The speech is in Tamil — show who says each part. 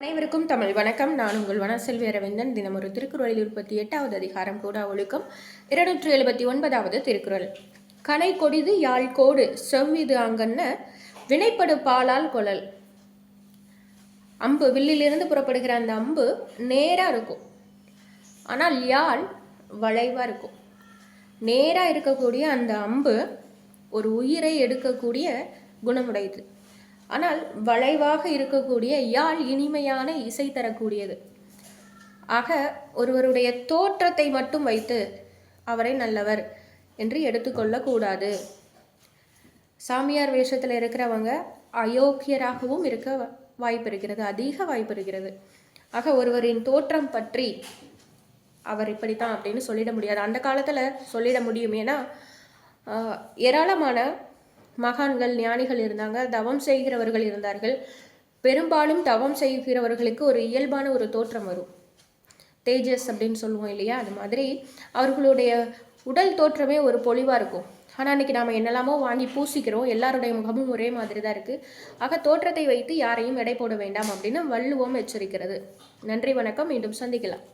Speaker 1: அனைவருக்கும் தமிழ் வணக்கம். நான் உங்கள் வனசெல்வி அரவிந்தன். தினமொரு திருக்குறளில் இருபத்தி எட்டாவது அதிகாரம் கூட ஒழுக்கம். இருநூற்றி எழுபத்தி ஒன்பதாவது திருக்குறள். கனை கொடிது யாழ் கோடு செவ்விது அங்கன்ன வினைப்படு பாலால் கொழல். அம்பு வில்லிலிருந்து புறப்படுகிற அந்த அம்பு நேராக இருக்கும். ஆனால் யாழ் வளைவாக இருக்கும். நேராக இருக்கக்கூடிய அந்த அம்பு ஒரு உயிரை எடுக்கக்கூடிய குணமுடையது. ஆனால் வளைவாக இருக்கக்கூடிய யாழ் இனிமையான இசை தரக்கூடியது. ஆக ஒருவருடைய தோற்றத்தை மட்டும் வைத்து அவரை நல்லவர் என்று எடுத்துக்கொள்ளக்கூடாது சாமியார் வேஷத்தில் இருக்கிறவங்க அயோக்கியராகவும் இருக்க வாய்ப்பு இருக்கிறது அதிக வாய்ப்பு இருக்கிறது. ஆக ஒருவரின் தோற்றம் பற்றி அவர் இப்படித்தான் அப்படின்னு சொல்லிட முடியாது. அந்த காலத்தில் சொல்லிட முடியும் ஏன்னா ஏராளமான மகான்கள் ஞானிகள் இருந்தாங்க தவம் செய்கிறவர்கள் இருந்தார்கள். பெரும்பாலும் தவம் செய்கிறவர்களுக்கு ஒரு இயல்பான ஒரு தோற்றம் வரும். தேஜஸ் அப்படின்னு சொல்லுவோம் இல்லையா? அது மாதிரி அவர்களுடைய உடல் தோற்றமே ஒரு பொலிவாக இருக்கும். ஆனால் அன்றைக்கி நாம் என்னெல்லாமோ வாங்கி பூசிக்கிறோம். எல்லாருடைய முகமும் ஒரே மாதிரி தான் இருக்குது ஆக தோற்றத்தை வைத்து யாரையும் எடை போட வேண்டாம் அப்படின்னு வள்ளுவம் எச்சரிக்கிறது. நன்றி வணக்கம். மீண்டும் சந்திக்கலாம்.